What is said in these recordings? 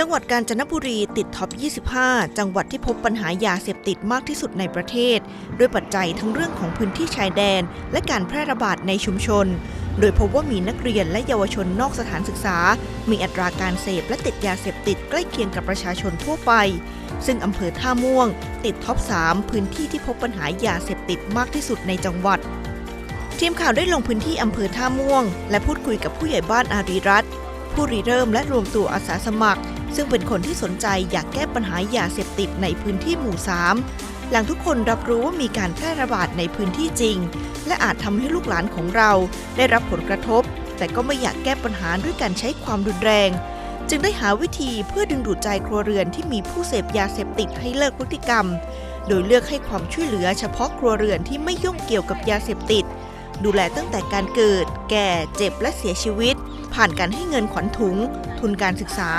จังหวัดกาญจนบุรีติดท็อป 25 จังหวัดที่พบปัญหายาเสพติดมากที่สุดในประเทศ ด้วยปัจจัยทั้งเรื่องของพื้นที่ชายแดน และการแพร่ระบาดในชุมชน โดยพบว่ามีนักเรียนและเยาวชนนอกสถานศึกษา มีอัตราการเสพและติดยาเสพติดใกล้เคียงกับประชาชนทั่วไป ซึ่งอำเภอท่าม่วง ติดท็อป 3 พื้นที่ที่พบปัญหายาเสพติดมากที่สุดในจังหวัด ทีมข่าวได้ลงพื้นที่อำเภอท่าม่วง และพูดคุยกับผู้ใหญ่บ้านอารีรัตน์ ผู้ริเริ่มและรวมตัวอาสาสมัคร ซึ่งเป็นคนที่สนใจอยากแก้ปัญหายาเสพติดในพื้นที่หมู่ 3 หลังทุกคนรับรู้ว่ามีการแพร่ระบาดในพื้นที่จริง และอาจทำให้ลูกหลานของเราได้รับผลกระทบ แต่ก็ไม่อยากแก้ปัญหาด้วยการใช้ความรุนแรง จึงได้หาวิธีเพื่อดึงดูดใจครัวเรือนที่มีผู้เสพยาเสพติดให้เลิกพฤติกรรม โดยเลือกให้ความช่วยเหลือเฉพาะครัวเรือนที่ไม่ยุ่งเกี่ยวกับยาเสพติด ดูแลตั้งแต่การเกิด แก่ เจ็บและเสียชีวิต ผ่านการให้เงินขวัญถุง ทุนการศึกษา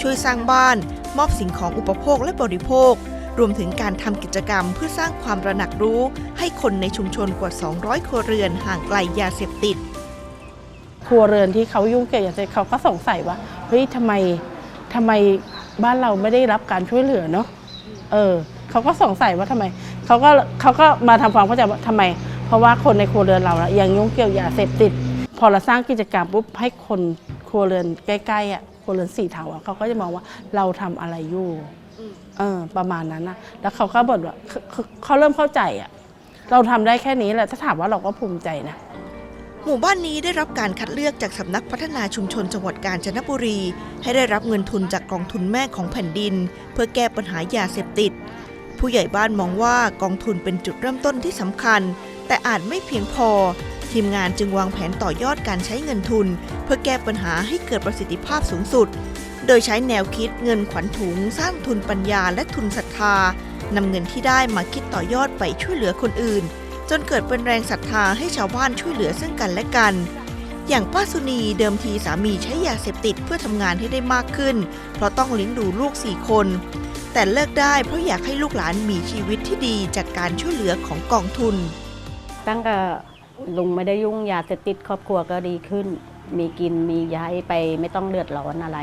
ช่วยสร้างบ้าน มอบสิ่งของอุปโภคและบริโภค รวมถึงการทำกิจกรรมเพื่อสร้างความระหนักรู้ ให้คนในชุมชนกว่า 200 ครัวเรือนห่างไกลยาเสพติด ครัวเรือนที่เขายุ่งเกี่ยวกับยาเสพติดเขาก็สงสัยว่าเฮ้ยทำไมทำไมบ้านเราไม่ได้รับการช่วยเหลือเนาะเออเขาก็สงสัยว่าทำไมเขาก็เขาก็มาทำความเข้าใจว่าทำไม เพราะว่าคนในครัวเรือนเราอะยังยุ่งเกี่ยวยาเสพติด อเราสร้างกิจกรรมปุ๊บให้คนครัวเรือนใกล้ๆอะครัวเรือนสีเทาอะเขาก็จะมองว่าเราทำอะไรอยู่เออประมาณนั้นนะแล้วเขาก็บ่นว่าเขาเขาเขาเริ่มเข้าใจอะเราทำได้แค่นี้แหละถ้าถามว่าเราก็ภูมิใจนะหมู่บ้านนี้ได้รับการคัดเลือกจากสำนักพัฒนาชุมชนจังหวัดกาญจนบุรี ให้ได้รับเงินทุนจากกองทุนแม่ของแผ่นดิน เพื่อแก้ปัญหายาเสพติด ผู้ใหญ่บ้านมองว่ากองทุนเป็นจุดเริ่มต้นที่สำคัญ แต่อาจไม่เพียงพอ ทีมงานจึงวางแผนต่อยอดการใช้เงินทุน เพื่อแก้ปัญหาให้เกิดประสิทธิภาพสูงสุด โดยใช้แนวคิดเงินขวัญถุง สร้างทุนปัญญาและทุนศรัทธานำเงินที่ได้มาคิดต่อยอดไปช่วยเหลือคนอื่น จนเกิดเป็นแรงศรัทธาให้ชาวบ้านช่วยเหลือซึ่งกันและกัน อย่างป้าสุนีเดิมทีสามีใช้ยาเสพติดเพื่อทำงานให้ได้มากขึ้น เพราะต้องเลี้ยงดูลูกสี่คน แต่เลิกได้เพราะอยากให้ลูกหลานมีชีวิตที่ดีจากการช่วยเหลือของกองทุน ตั้งแต่ ลุงไม่ได้ยุ่งยาเสพติดครอบครัวก็ดีขึ้น มีกินมีย้ายไปไม่ต้องเดือดร้อนอะไร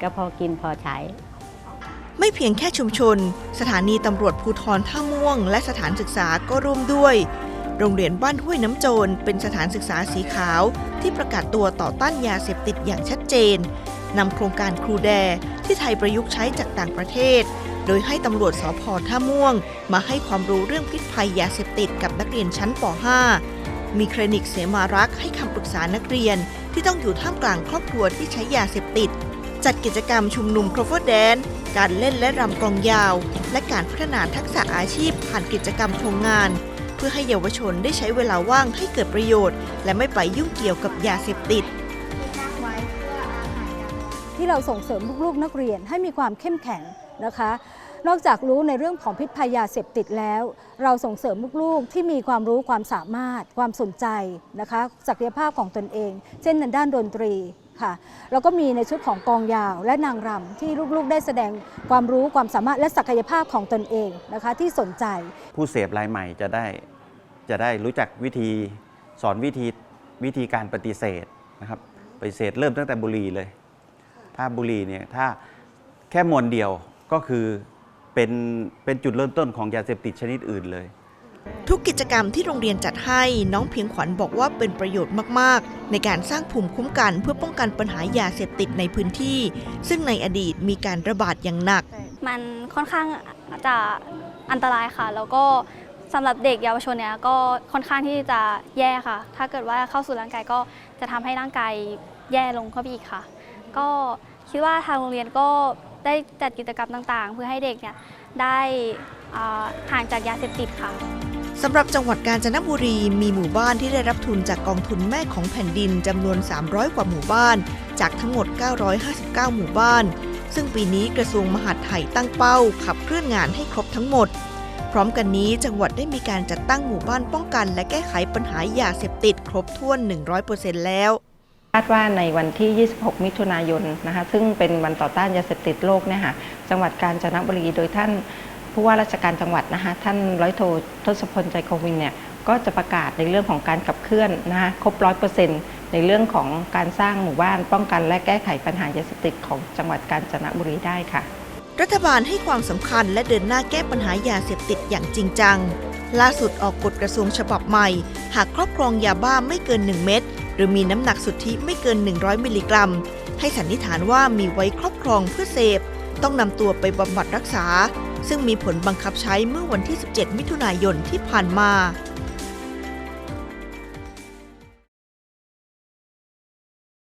ก็พอกินพอใช้ ไม่เพียงแค่ชุมชน สถานีตำรวจภูธรท่าม่วง และสถานศึกษาก็ร่วมด้วย โรงเรียนบ้านห้วยน้ำโจรเป็นสถานศึกษาสีขาว ที่ประกาศตัวต่อต้านยาเสพติดอย่างชัดเจนนำโครงการครูแดที่ไทยประยุกต์ใช้จากต่างประเทศ โดยให้ตำรวจสพท่าม่วง มาให้ความรู้เรื่องพิษภัยยาเสพติดกับนักเรียนชั้นป .5 มีคลินิกเสมารักให้คำปรึกษานักเรียนที่ต้องอยู่ท่ามกลางครอบครัวที่ใช้ยาเสพติด จัดกิจกรรมชุมนุม c r o เ e r Dance การเล่นและรำกลองยาว และการพัฒนาทักษะอาชีพผ่านกิจกรรมโครงงาน เพื่อให้เยาวชนได้ใช้เวลาว่างให้เกิดประโยชน์ และไม่ไปยุ่งเกี่ยวกับยาเสพติดที่เราส่งเสริมลูกๆนักเรียนให้มีความเข้มแข็ง นะคะ นอกจากรู้ในเรื่องของพิษภัยยาเสพติดแล้ว เราส่งเสริมลูกๆ ที่มีความรู้ความสามารถ ความสนใจนะคะศักยภาพของตนเอง เช่นในด้านดนตรีค่ะแล้วก็มีในชุดของกองยาวและนางรำที่ลูกๆ ได้แสดงความรู้ความสามารถและศักยภาพของตนเองนะคะที่สนใจ ผู้เสพรายใหม่จะได้จะได้รู้จักวิธีสอนวิธีวิธีการปฏิเสธนะครับปฏิเสธเริ่มตั้งแต่บุหรี่เลย ถ้าบุหรี่เนี่ยถ้าแค่มวนเดียว ก็คือเป็นเป็นจุดเริ่มต้นของยาเสพติดชนิดอื่นเลย ทุกกิจกรรมที่โรงเรียนจัดให้น้องเพียงขวัญบอกว่าเป็นประโยชน์มาก ๆ ในการสร้างภูมิคุ้มกันเพื่อป้องกันปัญหายาเสพติดในพื้นที่ ซึ่งในอดีตมีการระบาดอย่างหนัก มันค่อนข้างจะอันตรายค่ะ แล้วก็สำหรับเด็กเยาวชนเนี่ยก็ค่อนข้างที่จะแย่ค่ะ ถ้าเกิดว่าเข้าสู่ร่างกายก็จะทำให้ร่างกายแย่ลงเข้าไปอีกค่ะ ก็ คิดว่าทางโรงเรียนก็ได้จัดกิจกรรมต่างๆ เพื่อให้เด็กเนี่ยได้ห่างจากยาเสพติดค่ะสำหรับจังหวัดกาญจนบุรีมีหมู่บ้านที่ได้รับทุนจากกองทุนแม่ของแผ่นดินจำนวน 300 กว่าหมู่บ้าน จากทั้งหมด 959 หมู่บ้าน ซึ่งปีนี้กระทรวงมหาดไทยตั้งเป้า ขับเคลื่อนงานให้ครบทั้งหมด พร้อมกันนี้จังหวัดได้มีการจัดตั้งหมู่บ้านป้องกัน และแก้ไขปัญหายาเสพติดครบถ้วน 100%แล้วาดว่าในวันที่ 26 มิถุนายนนะคะซึ่งเป็นวันต่อต้านยาเสพติดโลกเนี่ยค่ะจังหวัดกาญจนบุรีโดยท่านผู้ว่าราชการจังหวัดนะคะท่านร้อยโททศพลใจคงวินเนี่ยก็จะประกาศในเรื่องของการขับเคลื่อนนะคะครบร้อยเปอร์เซ็นต์ในเรื่องของการสร้างหมู่บ้านป้องกันและแก้ไขปัญหายาเสพติดของจังหวัดกาญจนบุรีได้ค่ะ รัฐบาลให้ความสำคัญและเดินหน้าแก้ปัญหายาเสพติดอย่างจริงจัง ล่าสุดออกกฎกระทรวงฉบับใหม่ หากครอบครองยาบ้าไม่เกิน 1 เม็ดหรือมีน้ำหนักสุทธิไม่เกิน 100 มิลลิกรัม ให้สันนิษฐานว่ามีไว้ครอบครองเพื่อเสพ ต้องนำตัวไปบำบัดรักษา ซึ่งมีผลบังคับใช้เมื่อวันที่ 17 มิถุนายนที่ผ่านมา